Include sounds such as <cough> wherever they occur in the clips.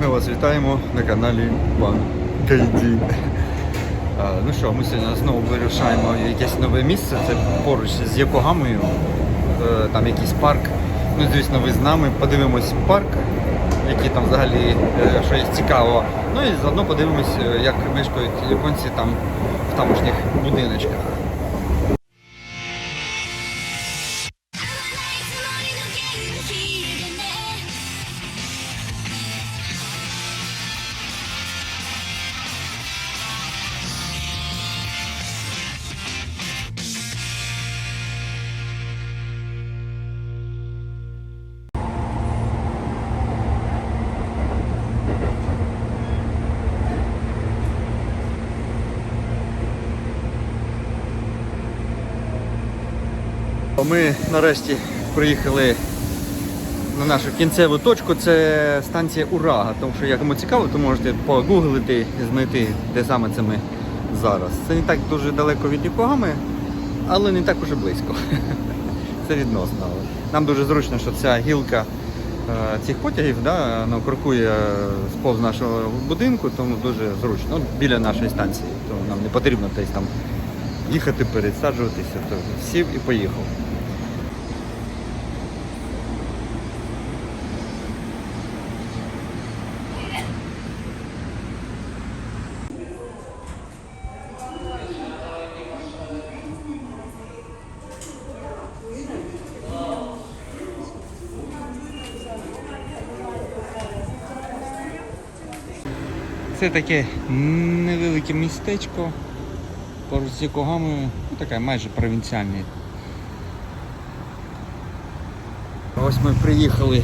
Ми вас вітаємо на каналі Пан Кейді. Ну що, ми сьогодні знову вирушаємо в якесь нове місце. Це поруч з Якогамою, Е, там якийсь парк. Ну, звісно, ви з нами подивимось парк, який там взагалі е, що є. Ну і заодно подивимось, е, як мешкають японці там в тамошніх будиночках. Ми нарешті приїхали на нашу кінцеву точку. Це станція Урага. Тому що, як кому цікаво, то можете погуглити і знайти, де саме це ми зараз. Це не так дуже далеко від Йокогами, але не так уже близько. <laughs> Це відносно. Нам дуже зручно, що ця гілка е, цих потягів да, крокує сповз нашого будинку, тому дуже зручно. Біля нашої станції. Тому нам не потрібно десь там їхати, пересаджуватися, то сів і поїхав. Це таке невелике містечко поруч з Якогамою, ну таке майже провінціальне. Ось ми приїхали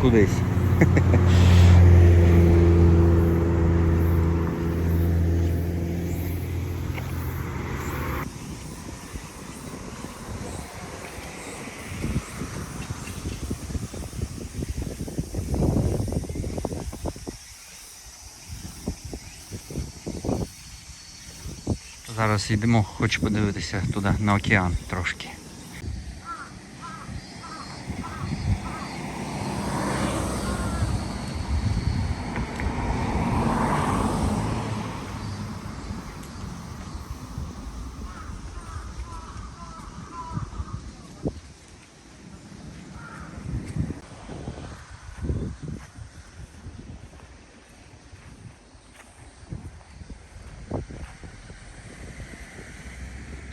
кудись. <laughs> Зараз йдемо, хочу подивитися туди на океан трошки.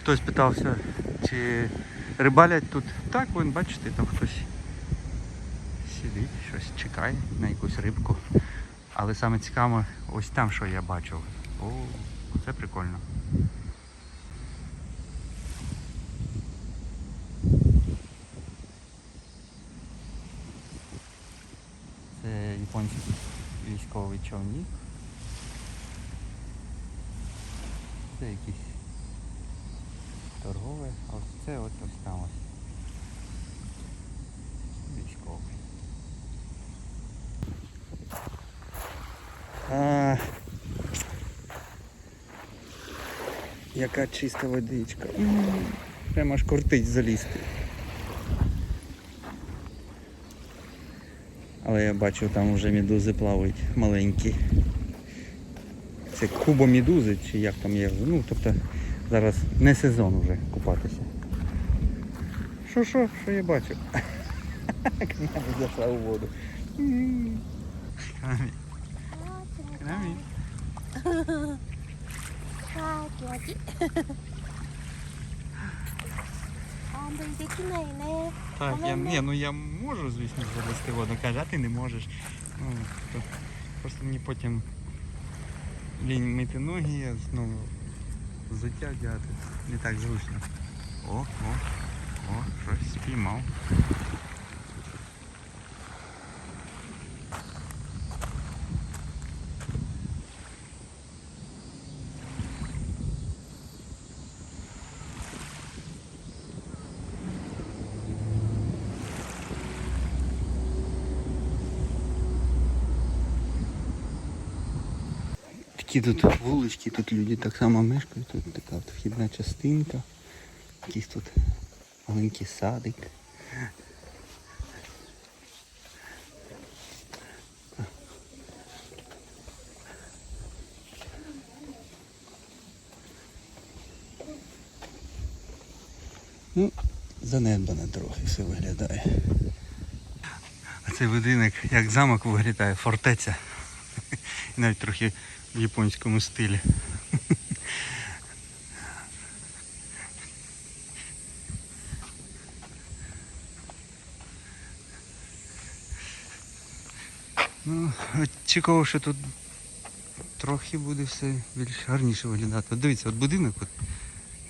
Хтось питався, чи рибалять тут. Так, вон, бачите, там хтось сидить, щось чекає на якусь рибку. Але саме цікаво, ось там що я бачив. О, це прикольно. Це японський військовий човник. Це якийсь а ось це от ось там ось. Військовий. А, яка чиста водичка. Прямо аж кортить залізти. Але я бачу, там вже медузи плавають маленькі. Це кубомедузи, чи як там є. Ну, тобто Зараз не сезон вже купатися. Що що, що я бачу? <laughs> Князь зайшла у воду. Крамі. Крамі. Так, я, ні, ну я можу, звісно, завести воду, каже, а ти не можеш. Ну, то, Просто мені потім лінь мити ноги, я знову взуття. Не так зручно. О, о, о, щось спіймав. такі тут вулички, тут люди так само мешкають, тут така от вхідна частинка, якийсь тут маленький садик. Ну, занедбане трохи все виглядає. А цей будинок як замок виглядає, фортеця. І навіть трохи в японському стилі. Ну, очікував, що тут трохи буде все більш гарніше виглядати. От дивіться, от будинок, от,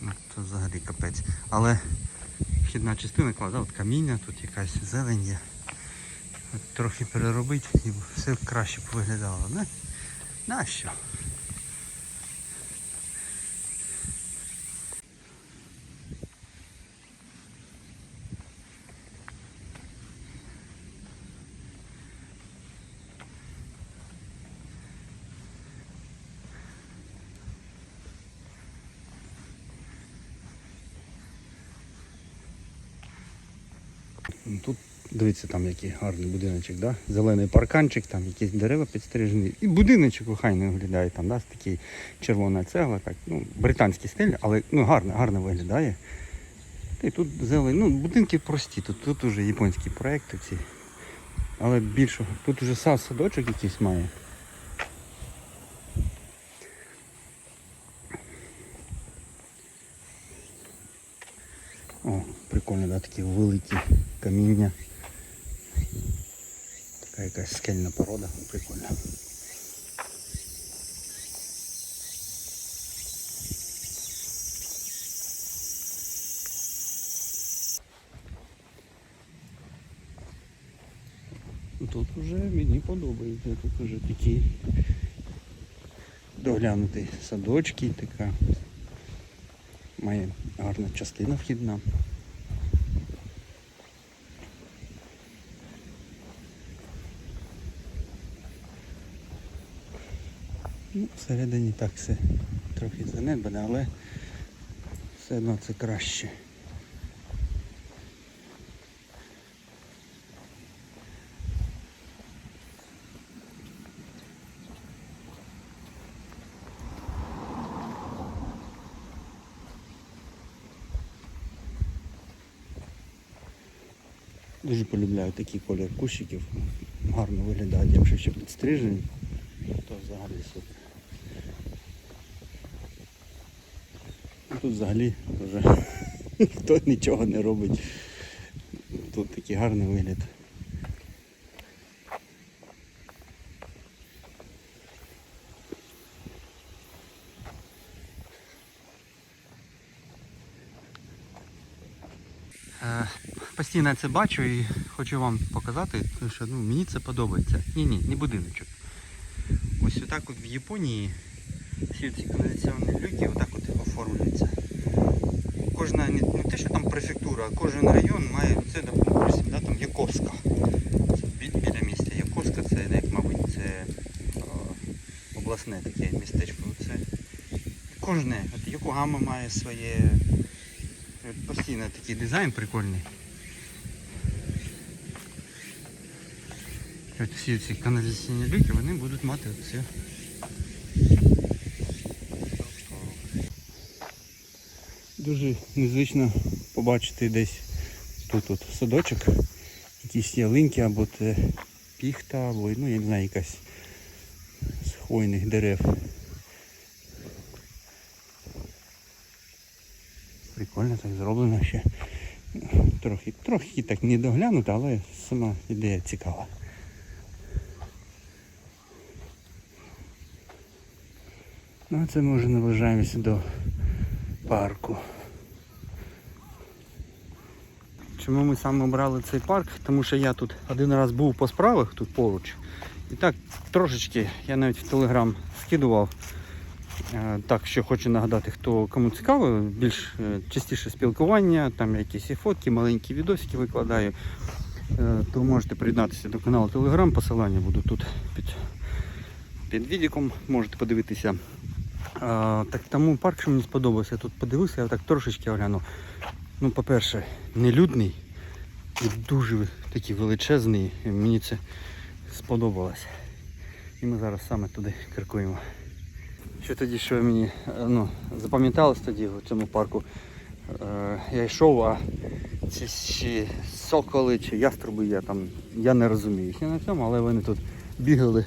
ну, взагалі капець. Але вхідна частина клада, от каміння, тут якась зелень є. От трохи переробити і все краще б виглядало. Не? Нащо? Ну, Тут дивіться, там який гарний будиночок, да? зелений парканчик, там якісь дерева підстрижені. І будиночок охайно виглядає, там, да? такий червона цегла, так, ну, британський стиль, але ну, гарно, гарно виглядає. І тут зелень, ну, будинки прості, тут, тут уже японські проекти ці. Але більше, тут уже сад садочок якийсь має. О, прикольно, да, такі великі каміння. Скельна порода, прикольно. Тут вже мені подобається, тут вже такі доглянуті садочки, така має гарна частина вхідна. Ну, всередині так все трохи занедбане, але все одно це краще. Дуже полюбляю такий колір кущиків. Гарно виглядають, якщо ще підстрижені, то взагалі супер. Ну, Тут взагалі вже <laughs> ніхто нічого не робить. Тут такий гарний вигляд. Е, Постійно це бачу і хочу вам показати, тому що ну, мені це подобається. Ні, ні, не будиночок. Ось отак от в Японії всі ці каналізаційні люки отак от оформлюються. Кожна не, не те, що там префектура, а кожен район має це, допустим, да, там Яковська. Це бі- біля міста Яковська, це як, мабуть, це обласне таке містечко. Це кожне. От Йокогама має своє От постійно такий дизайн прикольний. От всі ці каналізаційні люки вони будуть мати оце. Дуже незвично побачити десь тут от садочок, якісь ялинки або це піхта, або ну я не знаю, якась з хвойних дерев. Прикольно так зроблено ще. Трохи, трохи так не доглянуто, але сама ідея цікава. Ну а це ми вже наближаємося до парку. Чому ми саме обрали цей парк? Тому що я тут один раз був по справах тут поруч. І так трошечки я навіть в телеграм скидував. Е, Так, що хочу нагадати, хто кому цікаво, більш е, частіше спілкування, там якісь фотки, маленькі відосики викладаю. Е, То можете приєднатися до каналу Telegram, посилання буду тут під, під відіком, можете подивитися. Так тому парк, що мені сподобався, я тут подивився, я так трошечки оглянув. Ну, по-перше, нелюдний і дуже такий величезний. Мені це сподобалось. І ми зараз саме туди крокуємо. Що тоді, що мені е, ну, запам'яталось тоді в цьому парку, Е, я йшов, а ці ще соколи чи яструби я там, я не розумію їх на цьому, але вони тут бігали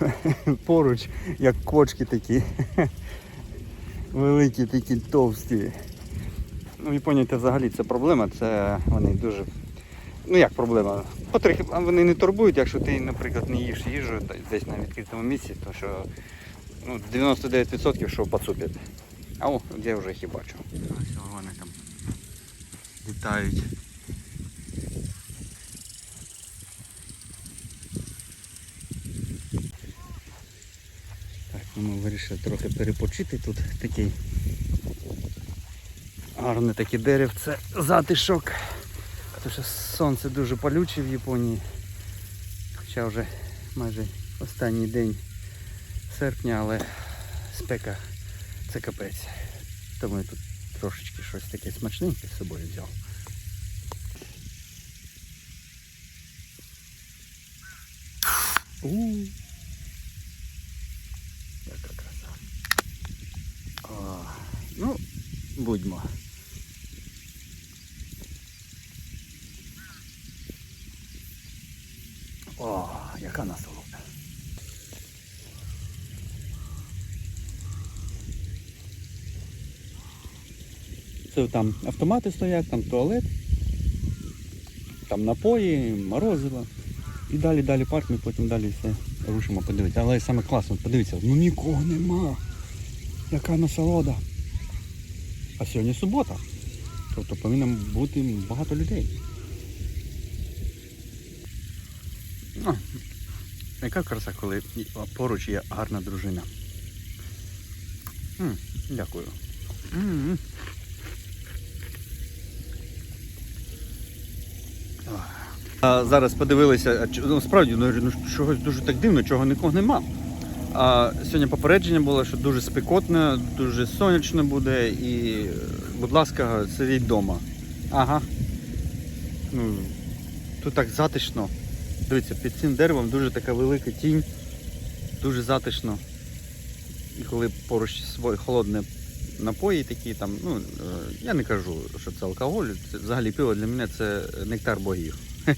<laughs> поруч, як кочки такі. <laughs> Великі, такі товсті. Ну, в Японії це взагалі це проблема, це вони дуже. Ну як проблема? Потрохи а вони не турбують, якщо ти, наприклад, не їш їжу десь на відкритому місці, то що ну, 99% що поцупять. А о, я вже їх і бачу. Ось вони там літають. Так, ну, ми вирішили трохи перепочити тут такий гарне таке деревце, затишок. Тому що сонце дуже палюче в Японії. Хоча вже майже останній день серпня, але спека це капець. Тому я тут трошечки щось таке смачненьке з собою взяв. У. Яка краса. О, ну, будьмо. О, яка насолода. Це там автомати стоять, там туалет, там напої, морозиво. І далі, далі парк, ми потім далі все рушимо подивитися. Але саме класно, подивіться, ну нікого нема. Яка насолода. А сьогодні субота. Тобто повинно бути багато людей. Ну, яка краса, коли поруч є гарна дружина. М, дякую. М. А, зараз подивилися, ну, справді ну, ну, чогось дуже так дивно, чого нікого нема. А сьогодні попередження було, що дуже спекотно, дуже сонячно буде і, будь ласка, сидіть вдома. Ага. Ну, тут так затишно. Дивіться, під цим деревом дуже така велика тінь, дуже затишно. І коли поруч свої холодні напої такі, там, ну, е, я не кажу, що це алкоголь, це взагалі пиво для мене це нектар богів. <laughs>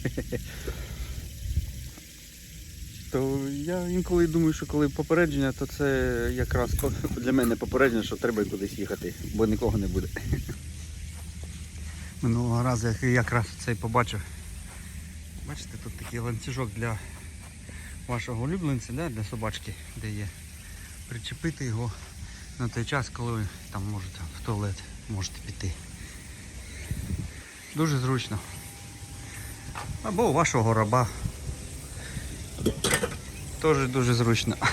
То я інколи думаю, що коли попередження, то це якраз для мене попередження, що треба кудись їхати, бо нікого не буде. <laughs> Минулого разу я якраз цей побачив. Бачите, тут такий ланцюжок для вашого улюбленця, для собачки, де є. Причепити його на той час, коли ви там можете в туалет можете піти. Дуже зручно. Або у вашого раба. Теж дуже зручно. <laughs>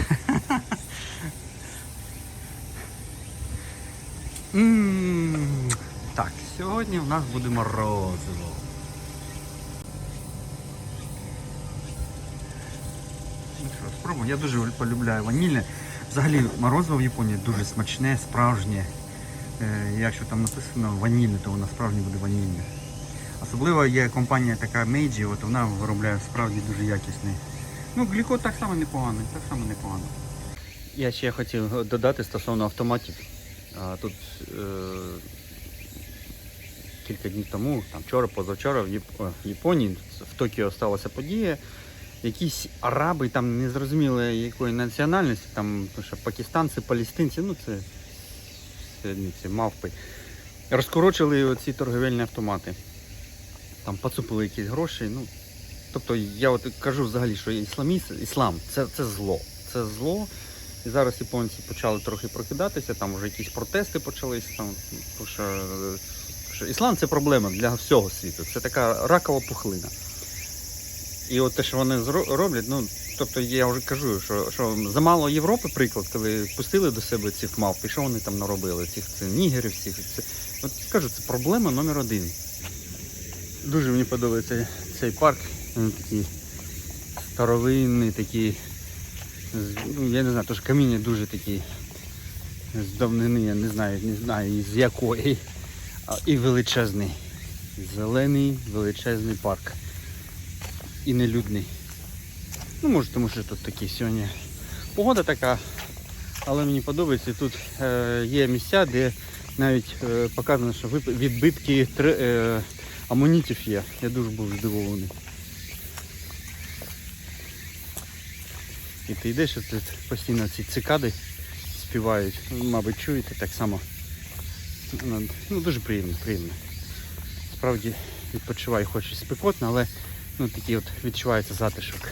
Так, сьогодні у нас буде морозиво. Ну що, спробуємо. Я дуже полюбляю ванільне. Взагалі морозиво в Японії дуже смачне, справжнє. Е, Якщо там написано ванільне, то воно справді буде ванільне. Особливо є компанія така Meiji, от вона виробляє справді дуже якісний. Ну, глікот так само непоганий, так само непогано. Я ще хотів додати стосовно автоматів. Тут е, кілька днів тому, там вчора, позавчора в, Яп... в Японії, в Токіо сталася подія. Якісь араби, там незрозуміло якої національності, там що, пакистанці, палестинці, ну це сьогодні ці мавпи. Розкорочили оці торговельні автомати. Там поцупили якісь гроші. Ну, тобто я от кажу взагалі, що ісламіст, іслам це, це зло. Це зло. І зараз японці почали трохи прокидатися, там вже якісь протести почалися. Там, тому що, е, що іслам це проблема для всього світу. Це така ракова пухлина. І от те, що вони роблять, ну, тобто я вже кажу, що, що замало Європи, приклад, коли пустили до себе цих мавп, і що вони там наробили, цих це, нігерів всіх. Це, от кажу, це проблема номер один. Дуже мені подобається цей парк. Він такий старовинний, такий. Ну, я не знаю, тож каміння дуже такі з давнини, я не знаю, не знаю з якої. І величезний. Зелений величезний парк. І нелюдний. Ну, може, тому що тут такі сьогодні. Погода така, але мені подобається. Тут е, є місця, де Навіть е, показано, що відбитки три, е, амунітів є. Я дуже був здивований. І ти йдеш, тут постійно ці цикади співають. Мабуть, чуєте так само. Ну, ну дуже приємно, приємно. Справді відпочиваю, хоч і спекотно, але ну, такий от відчувається затишок.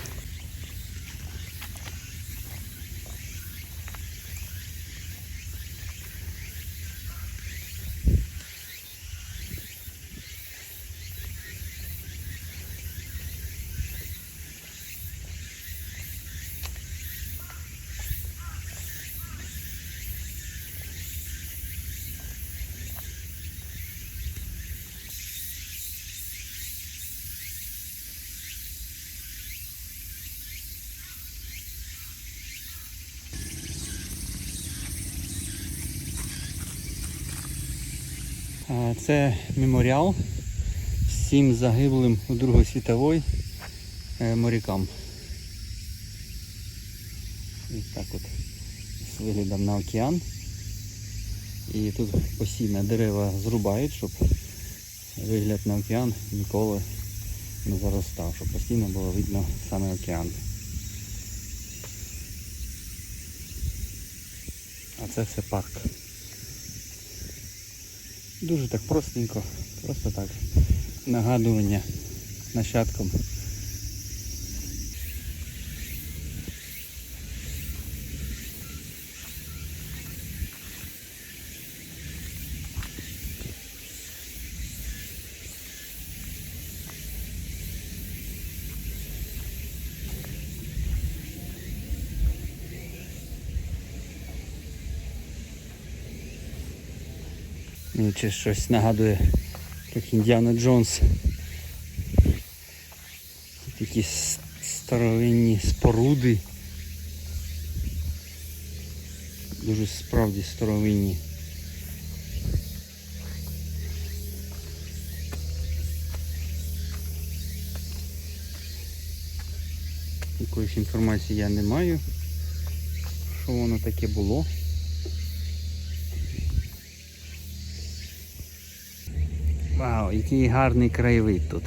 А, Це меморіал всім загиблим у Другої світової е, морякам. Ось так от з виглядом на океан. І тут постійно дерева зрубають, щоб вигляд на океан ніколи не заростав, щоб постійно було видно саме океан. А це все парк. Дуже так простенько, просто так. Нагадування нащадкам. Мені чи щось нагадує, як Індіана Джонс. Якісь старовинні споруди. Дуже справді старовинні. Якоїсь інформації я не маю, що воно таке було. Який гарний краєвид тут.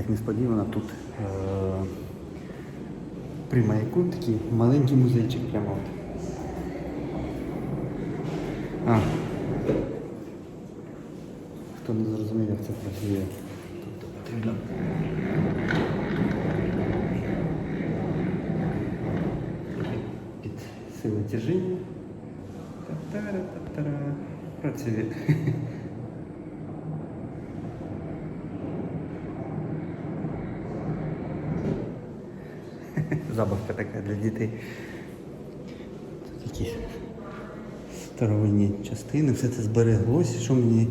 Як несподівано тут е- при маяку такий маленький музейчик прямо от. А. Хто не зрозумів, як це працює. Під сили тяжіння. Та-тара-та-тара. Працює. <laughs> Забавка така для дітей. Тут такі старовинні частини, все це збереглося, що мені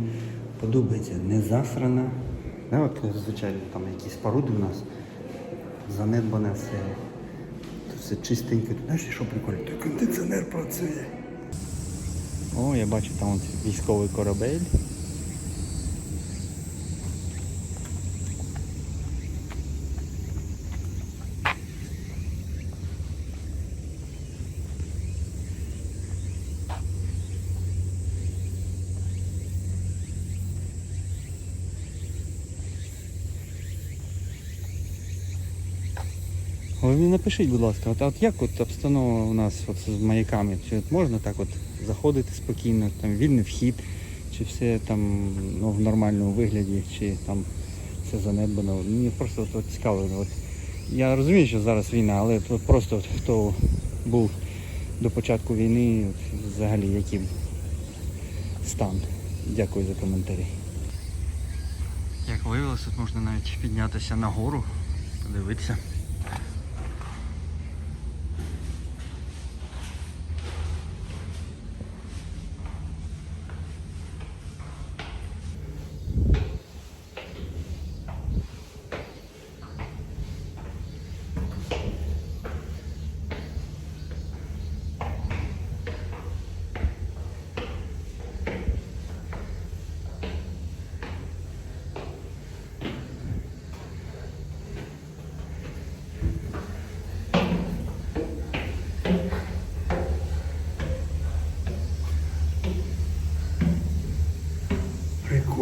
подобається, не засрана. Да, от, звичайно, там якісь споруди у нас занедбане все. Тут все чистенько. Знаєш, що прикольно? Тут кондиціонер працює. О, я бачу там от військовий корабель. Ви мені напишіть, будь ласка, от, от як от обстанова у нас от з маяками? Чи от можна так от заходити спокійно, там вільний вхід, чи все там ну, в нормальному вигляді, чи там все занедбано. Мені просто от, цікаво. От, я розумію, що зараз війна, але от просто от, хто був до початку війни, от, взагалі який стан. Дякую за коментарі. Як виявилось, тут можна навіть піднятися на гору, подивитися.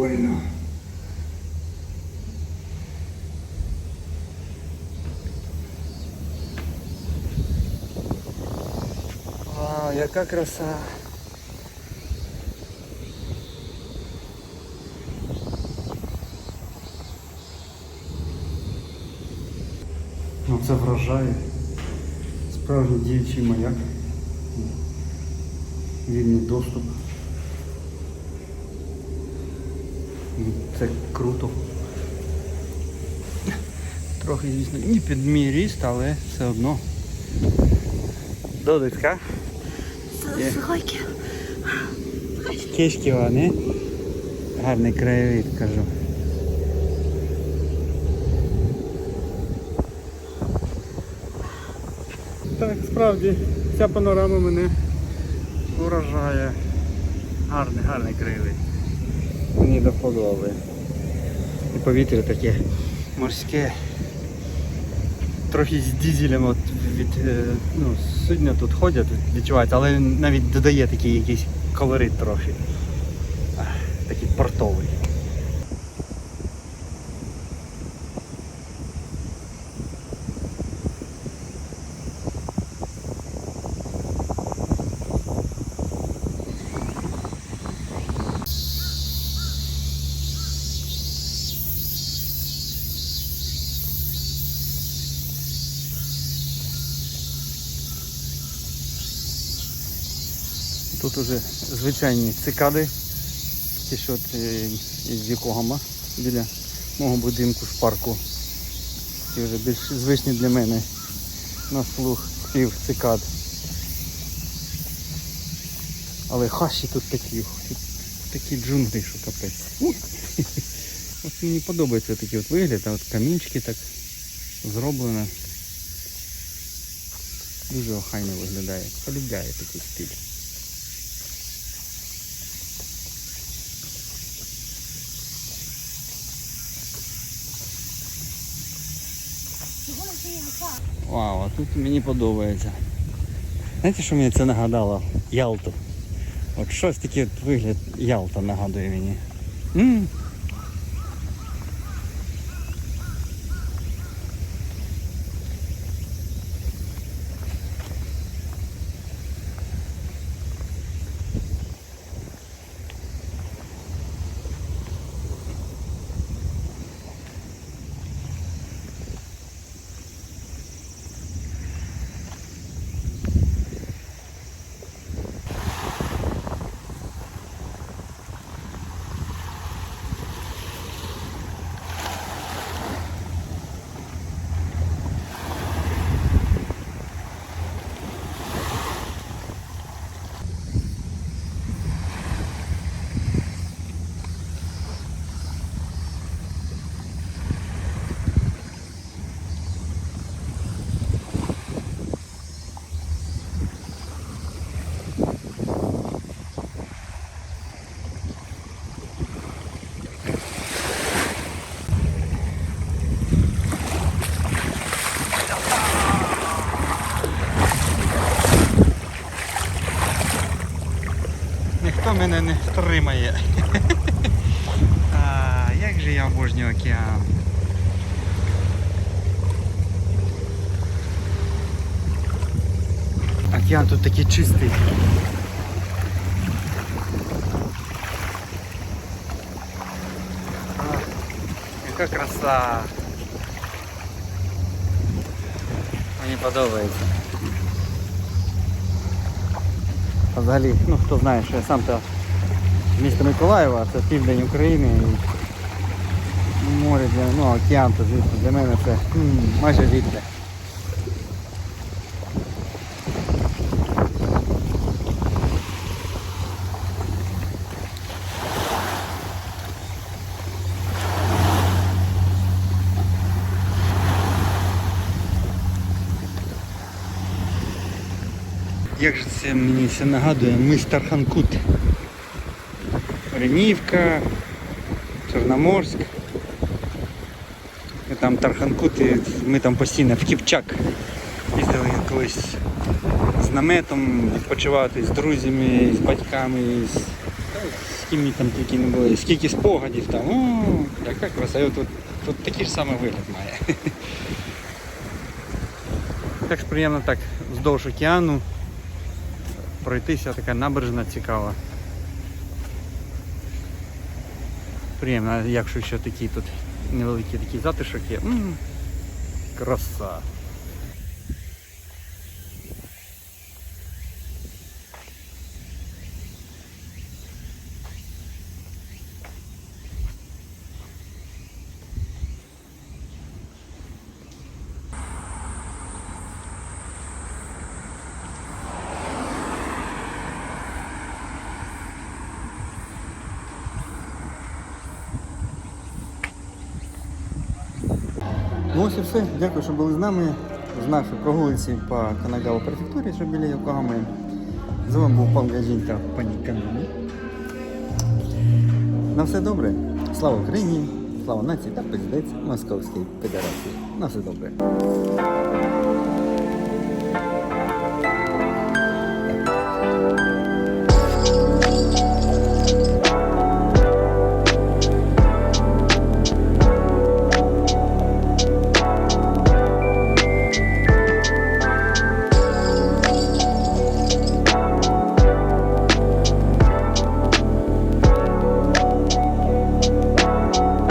Прикольно. Вау, яка краса. Ну це вражає. Справжній діючий маяк. Вільний доступ. Це круто. Трохи, звісно, і підміріст, але все одно. Додатка. Сухойки. Кішки вони. Гарний краєвид, кажу. Так, справді ця панорама мене вражає. Гарний, гарний краєвид. Мені до подоби. І повітря таке морське. Трохи з дізелем от від е, ну, судня тут ходять, відчувається, але навіть додає такий якийсь колорит трохи. Такий портовий. Тут уже звичайні цикади, ті, що е, із Якогама біля мого будинку в парку. Ті вже більш звичні для мене на слух спів цикад. Але хащі тут такі, такі джунглі, що капець. <laughs> От мені подобається такий от вигляд, а от камінчики так зроблено. Дуже охайно виглядає. Полюбляю такий стиль. Вау, а тут мені подобається. Знаєте, що мені це нагадало? Ялту. От щось таке вигляд Ялта нагадує мені. м Ніхто мене не втримає. <laughs> А, як же я обожнюю океан. Океан тут такий чистий. Яка краса. Мені подобається. Взагалі, ну хто знає, що я сам то місто Миколаєва, це південь України. І Море для ну, океан, то звісно, для мене це м, майже рідне. Як же це мені все нагадує? Мистер Ханкут. Ренівка, Чорноморськ. Ми там Тарханкут, і ми там постійно в Кіпчак їздили колись з наметом відпочивати з друзями, з батьками, з, з ким там тільки не були. Скільки спогадів там. О, яка краса. І от, от такий ж самий вигляд має. <laughs> Так ж приємно так вздовж океану пройтися, така набережна цікава. Приємно, якщо ще такий тут невеликий такий затишок є. Краса. Ну ось і все. Дякую, що були з нами. З нашої прогулиці по Канагава префектурі, що біля Йокогами. З вами був пан Гаджін та пані Канамі. На все добре. Слава Україні, слава нації та президент Московської Федерації. На все добре.